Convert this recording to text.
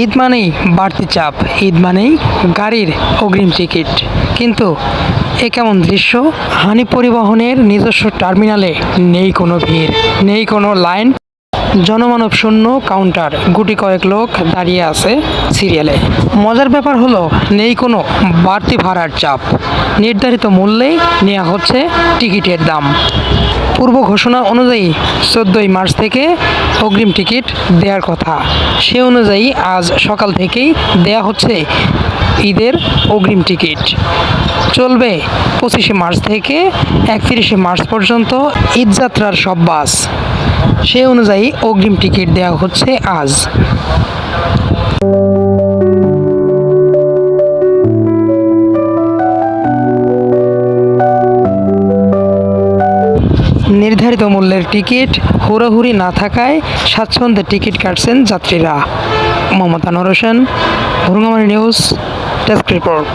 ঈদ মানেই বাড়তি চাপ, ঈদ মানেই গাড়ির অগ্রিম টিকিট। কিন্তু এ কেমন দৃশ্য? হানি পরিবহনের নিজস্ব টার্মিনালে নেই কোনো ভিড়, নেই কোনো লাইন। জনমানব শূন্য কাউন্টার, গুটি কয়েক লোক দাঁড়িয়ে আছে সিরিয়ালে। মজার ব্যাপার হলো, নেই কোনো বাড়তি ভাড়ার চাপ। নির্ধারিত মূল্যেই নেওয়া হচ্ছে টিকিটের দাম। পূর্ব ঘোষণা অনুযায়ী চোদ্দোই মার্চ থেকে অগ্রিম টিকিট দেওয়ার কথা। সে অনুযায়ী আজ সকাল থেকেই দেয়া হচ্ছে ঈদের অগ্রিম টিকিট। চলবে পঁচিশে মার্চ থেকে একত্রিশে মার্চ পর্যন্ত ঈদযাত্রার সব বাস। সে অনুযায়ী অগ্রিম টিকিট দেওয়া হচ্ছে আজ। নির্ধারিত মূল্যের টিকিট হুড়োহুড়ি না থাকায় স্বাচ্ছন্দ্যে টিকিট কাটছেন যাত্রীরা। Mamata Narasen Bhurungamari news, desk report.